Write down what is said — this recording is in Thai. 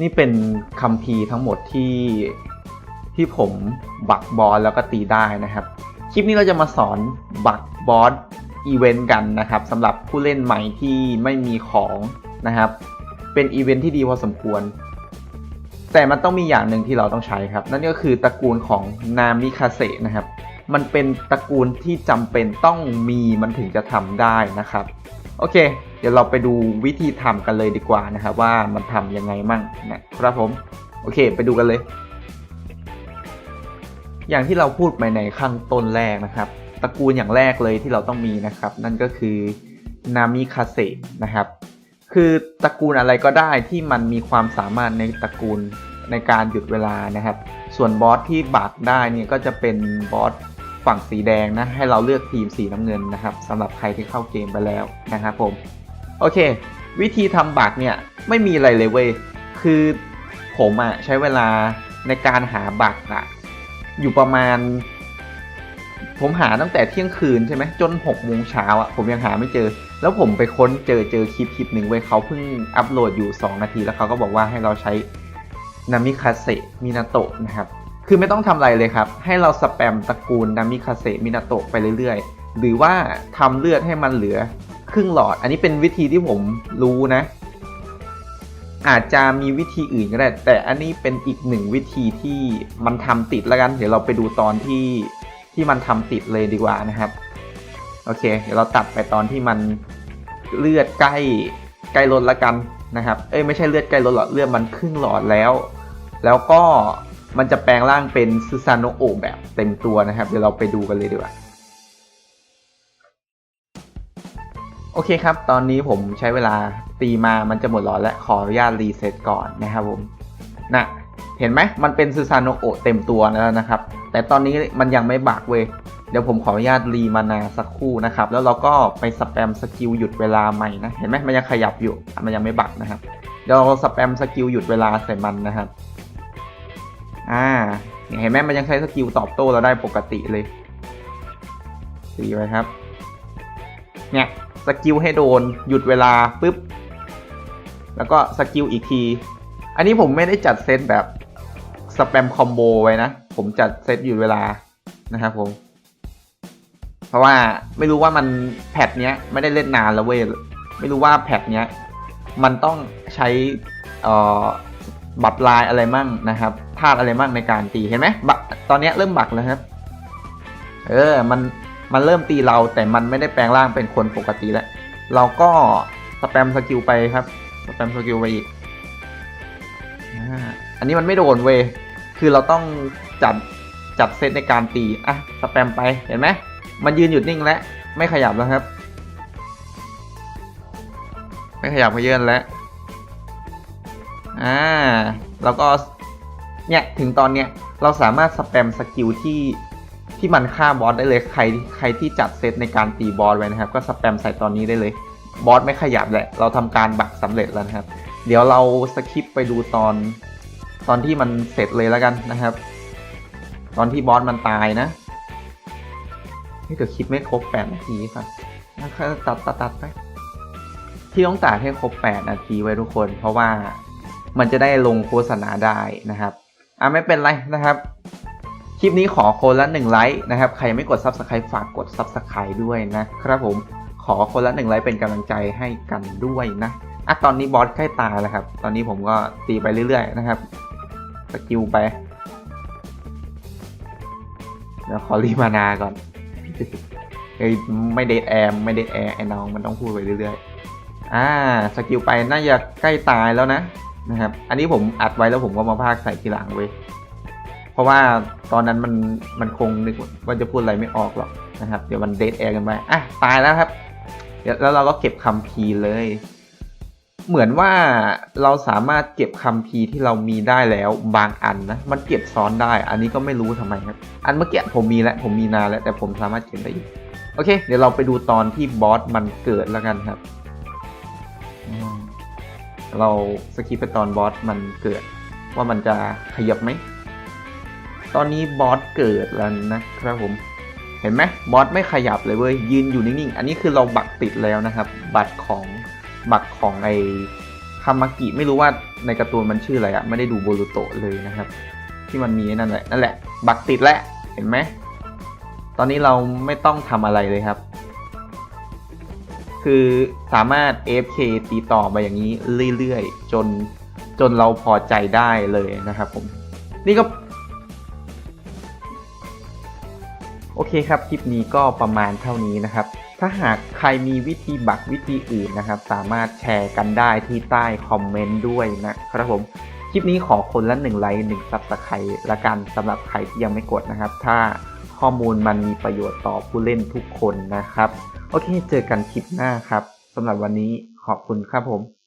นี่เป็นคัมภีทั้งหมดที่ที่ผมบักบอสแล้วก็ตีได้นะครับ คลิปนี้เราจะมาสอนบักบอสอีเวนต์กันนะครับสำหรับผู้เล่นใหม่ที่ไม่มีของนะครับ เป็นอีเวนต์ที่ดีพอสมควร แต่มันต้องมีอย่างหนึ่งที่เราต้องใช้ครับ นั่นก็คือตระกูลของนามิคาเซนะครับ มันเป็นตระกูลที่จำเป็นต้องมีมันถึงจะทำได้นะครับ โอเค เดี๋ยวเราไปดูวิธีทำกันเลยดีกว่านะครับว่ามันทำยังไงมั่งนะครับผม โอเค ไปดูกันเลย อย่างที่เราพูดไปในข้างต้นแรกนะครับ ตระกูลอย่างแรกเลยที่เราต้องมีนะครับ นั่นก็คือนามิคาเซนะครับ คือตระกูลอะไรก็ได้ที่มันมีความสามารถในตระกูลในการหยุดเวลานะครับ ส่วนบอสที่บักได้เนี่ยก็จะเป็นบอสฝั่งสีแดงนะให้เราเลือกทีมสีน้ำเงินนะครับสำหรับใครที่เข้าเกมไปแล้วนะครับผม โอเค วิธีทำบักเนี่ยไม่มีอะไรเลยเว้ยคือผมอะใช้เวลาในการหาบักอะอยู่ประมาณ ผมหาตั้งแต่เที่ยงคืนใช่ไหมจน6กโมงเช้าอะผมยังหาไม่เจอ แล้วผมไปค้นเจอเจอคลิปคลิปหนึ่งเว้ยเขาเพิ่งอัปโหลดอยู่ 2 นาทีแล้วเขาก็บอกว่าให้เราใช้นามิคาเซมินาโตะนะครับ คือไม่ต้องทำอะไรเลยครับ ให้เราสแปมตระกูลนามิคาเซมินาโตะไปเรื่อยๆ หรือว่าทำเลือดให้มันเหลือ ครึ่งหลอด อันนี้เป็นวิธีที่ผมรู้นะ อาจจะมีวิธีอื่นก็ได้ แต่อันนี้เป็นอีกหนึ่งวิธีที่มันทำติดแล้วกัน เดี๋ยวเราไปดูตอนที่ที่มันทำติดเลยดีกว่านะครับ โอเค เดี๋ยวเราตัดไปตอนที่มันเลือดใกล้ใกล้ลดแล้วกันนะครับ เอ้ยไม่ใช่เลือดใกล้ลดหรอกเลือดมันครึ่งหลอดแล้ว แล้วก็มันจะแปลงร่างเป็นซูซานโนโอแบบเต็มตัวนะครับ เดี๋ยวเราไปดูกันเลยดีกว่า โอเคครับ ตอนนี้ผมใช้เวลาตีมามันจะหมดหลอดและขออนุญาตรีเซ็ตก่อนนะครับผมนะเห็นไหมมันเป็นซูซานโนโอเต็มตัวแล้วนะครับ แต่ตอนนี้มันยังไม่บักเว้ยเดี๋ยวผมขออนุญาตรีมานาสักครู่นะครับ แล้วเราก็ไปสแปมสกิลหยุดเวลาใหม่นะ เห็นไหมมันยังขยับอยู่ มันยังไม่บักนะครับ เดี๋ยวเราสแปมสกิลหยุดเวลาใส่มันนะครับ อ่า เห็นไหมมันยังใช้สกิลตอบโต้เราได้ปกติเลยตีไว้ครับ เนี่ย สกิลให้โดน หยุดเวลาปุ๊บ แล้วก็สกิลอีกที อันนี้ผมไม่ได้จัดเซตแบบสแปมคอมโบไว้นะ ผมจัดเซตหยุดเวลานะครับผม เพราะว่าไม่รู้ว่ามันแพทเนี้ยไม่ได้เล่นนานแล้วเว้ย ไม่รู้ว่าแพทเนี้ยมันต้องใช้เอ่อบัตรลายอะไรมั่งนะครับธาตุอะไรมั่งในการตีเห็นไหมบักตอนเนี้ยเริ่มบักแล้วครับ เออ มัน มันเริ่มตีเราแต่มันไม่ได้แปลงร่างเป็นคนปกติแล้ว เราก็สแปมสกิลไปครับ สแปมสกิลไปอีก อันนี้มันไม่โดนเว คือเราต้องจัดจัดเซตในการตี อะ สแปมไป เห็นไหม มันยืนหยุดนิ่งแล้วไม่ขยับแล้วครับ ไม่ขยับขยื่นแล้ว อ่า แล้วก็ เนี่ย ถึงตอนเนี้ย เราสามารถสแปมสกิลที่ ที่มันฆ่าบอสได้เลยใครใครที่จัดเซตในการตีบอสไว้นะครับ ก็สแปมใส่ตอนนี้ได้เลยบอสไม่ขยับแหละ เราทำการบักสำเร็จแล้วนะครับ เดี๋ยวเราสคิปไปดูตอนตอนที่มันเสร็จเลยแล้วกันนะครับ ตอนที่บอสมันตายนะนี่เดี๋ยวคลิปไม่ครบแปดนาทีครับตัดตัดตัดไปที่ต้องตัดให้ครบแปดนาทีไว้ทุกคน เพราะว่ามันจะได้ลงโฆษณาได้นะครับ อะไม่เป็นไรนะครับ คลิปนี้ขอคนละหนึ่งไลค์นะครับ ใครไม่กด Subscribe ฝากกด Subscribe ด้วยนะครับผมขอคนละหนึ่งไลค์เป็นกำลังใจให้กันด้วยนะอะตอนนี้บอสใกล้ตายแล้วครับ ตอนนี้ผมก็ตีไปเรื่อย ๆ นะครับสกิลไปเดี๋ยวขอรีมานาก่อนเฮ้ยไม่เดทแอมไม่เดทแอร์ไอ้น้องมันต้องพูดไปเรื่อยๆ อ่าสกิลไปน่าจะใกล้ตายแล้วนะนะครับ อันนี้ผมอัดไว้แล้วผมก็มาพากใส่ทีหลังเว้ย ราะว่าตอนนั้นมันมันคงนึกว่าจะพูดอะไรไม่ออกหรอกนะครับ เดี๋ยวมันเดทแอร์กันไปอะตายแล้วครับเดี๋ยวแล้วเราก็เก็บคัมภีร์เลย เหมือนว่าเราสามารถเก็บคัมภีร์ที่เรามีได้แล้วบางอันนะมันเก็บซ้อนได้ อันนี้ก็ไม่รู้ทำไมครับ อันเมื่อกี้ผมมีแล้วผมมีนานแล้วแต่ผมสามารถเก็บได้อยู่โอเค เดี๋ยวเราไปดูตอนที่บอสมันเกิดแล้วกันครับเราสกิปไปตอนบอสมันเกิด ว่ามันจะขยับไหม ตอนนี้บอสเกิดแล้วนะครับผม เห็นไหมบอสไม่ขยับเลยเว้ย ยืนอยู่นิ่งๆ อันนี้คือเราบักติดแล้วนะครับ บัตรของบัตรของไอคามากิไม่รู้ว่าในการ์ตูนมันชื่ออะไรอะไม่ได้ดูโบรูโตะเลยนะครับ ที่มันมีนั่นแหละนั่นแหละ บักติดแล้วเห็นไหมตอนนี้เราไม่ต้องทำอะไรเลยครับ คือสามารถ AFK ตีต่อไปอย่างนี้เรื่อยๆ จนจนเราพอใจได้เลยนะครับผม นี่ก็ โอเคครับ คลิปนี้ก็ประมาณเท่านี้นะครับ ถ้าหากใครมีวิธีบักวิธีอื่นนะครับ สามารถแชร์กันได้ที่ใต้คอมเมนต์ด้วยนะครับผม คลิปนี้ขอคนละหนึ่งไลค์หนึ่งซับสไครต์ละกันสำหรับใครที่ยังไม่กดนะครับ ถ้าข้อมูลมันมีประโยชน์ต่อผู้เล่นทุกคนนะครับ โอเค เจอกันคลิปหน้าครับสำหรับวันนี้ขอบคุณครับผม